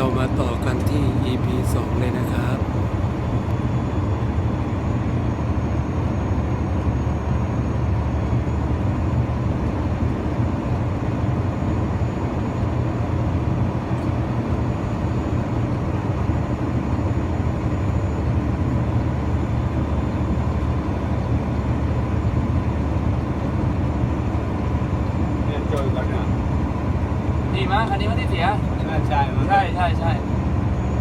เรามาต่อกันที่ EP 2 เลยนะครับ เนี่ยเจอกันเนี่ย ดีมั้ยคันนี้ไม่ได้เสียน่าใช่มั้งใช่ใช่ใช่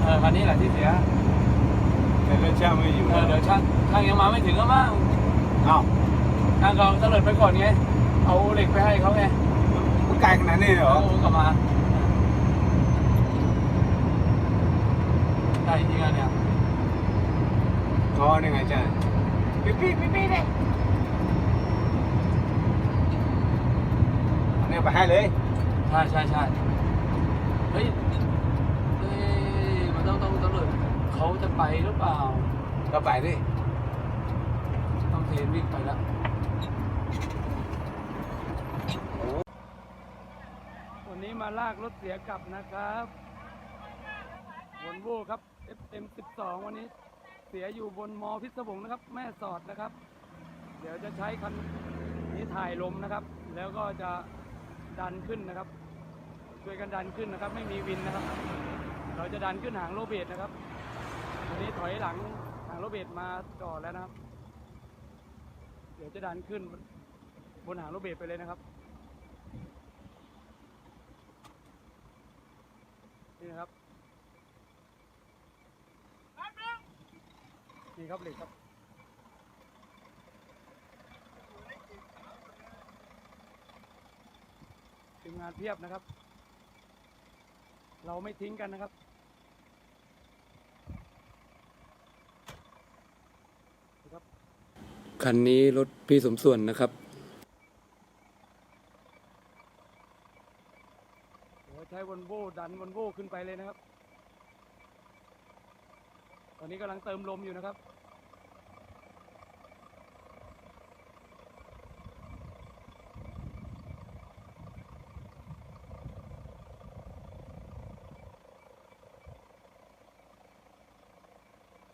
เออคันนี้แหละที่เสียแต่รถช่างไม่อยู่เออเดี๋ยวช่างช่างยังมาไม่ถึงก็มั้งเอ้าช่างเขาตะเลิดไปก่อนไง เอาเหล็กไปให้เขาไงมันไกลขนาดนี้เหรอเขากลับมาได้จริงอะเนี่ยอ๋อนี่ไงใช่ปิ๊บปิ๊บปิ๊บปิ๊บเลยอันนี้ไปให้เลย ใช่ใช่ใช่เฮ้ยเฮ้ยมันต้องต้องตะเลิดเขาจะไปหรือเปล่า ก็ไปดิต้องเทรนวิ่งไปแล้ว วันนี้มาลากรถเสียกลับนะครับวอนโว่ครับ FM12 วันนี้เสียอยู่บนมอพิศวงนะครับ แม่สอดนะครับ เดี๋ยวจะใช้คันนี้ถ่ายลมนะครับ แล้วก็จะ ดันขึ้นนะครับ ช่วยกันดันขึ้นนะครับ ไม่มีวินนะครับ เราจะดันขึ้นหางโรเบตนะครับวันนี้ถอยหลังหางโรเบตมาก่อนแล้วนะครับ เดี๋ยวจะดันขึ้นบนหางโรเบตไปเลยนะครับนี่นะครับนี่ครับเหล็กครับ ทีมงานเพียบนะครับ เราไม่ทิ้งกันนะครับครับคันนี้รถพี่สมส่วนนะครับเดี๋ยวใช้วันโวดันวันโวขึ้นไปเลยนะครับ ตอนนี้กำลังเติมลมอยู่นะครับ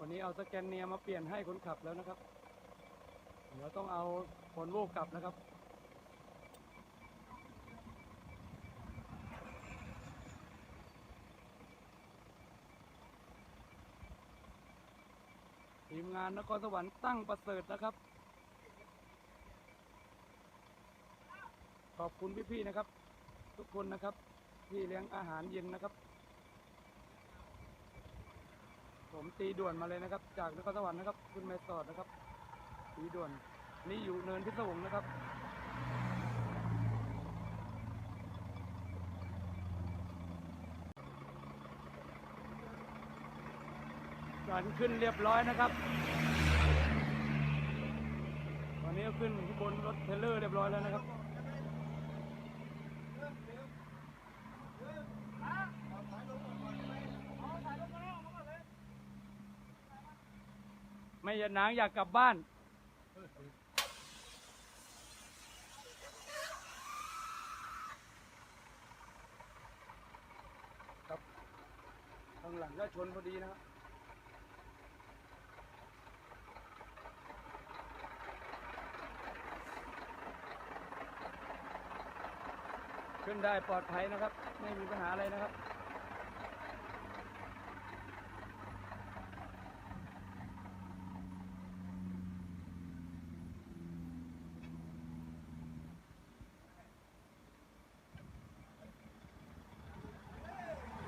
วันนี้เอาสแกนเนียมาเปลี่ยนให้คนขับแล้วนะครับ เดี๋ยวต้องเอาผลโวกลับนะครับทีมงานนครสวรรค์ตั้งประเสริฐนะครับ ขอบคุณพี่ๆนะครับ ทุกคนนะครับ ที่เลี้ยงอาหารเย็นนะครับ ผมตีด่วนมาเลยนะครับ จากนครสวรรค์นะครับคุณแม่สอดนะครับ ตีด่วน นี่อยู่เนินพิศวงนะครับดันขึ้นเรียบร้อยนะครับ ตอนนี้ขึ้นที่บนรถเทรลเลอร์เรียบร้อยแล้วนะครับ ไม่อยากนางอยากกลับบ้าน ครับข้างหลังก็ชนพอดีนะครับขึ้นได้ปลอดภัยนะครับ ไม่มีปัญหาอะไรนะครับ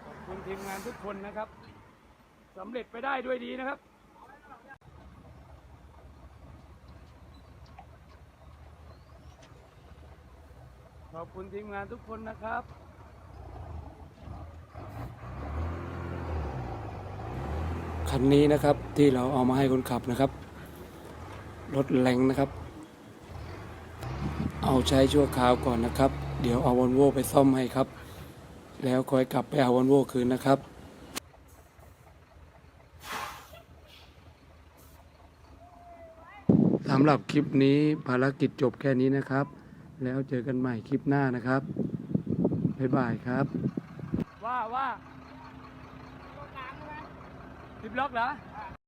ขอบคุณ ทีมงานทุกคนนะครับสำเร็จไปได้ด้วยดีนะครับ ขอบคุณทีมงานทุกคนนะครับคันนี้นะครับที่เราเอามาให้คนขับนะครับ รถแรงนะครับ เอาใช้ชั่วคราวก่อนนะครับ เดี๋ยวเอาวอลโวไปซ่อมให้ครับ แล้วคอยกลับไปเอาวันโวคืนนะครับ สำหรับคลิปนี้ภารกิจจบแค่นี้นะครับ แล้วเจอกันใหม่คลิปหน้านะครับ บ๊ายบายครับ ว่าว่าสิปล็อกเหรอ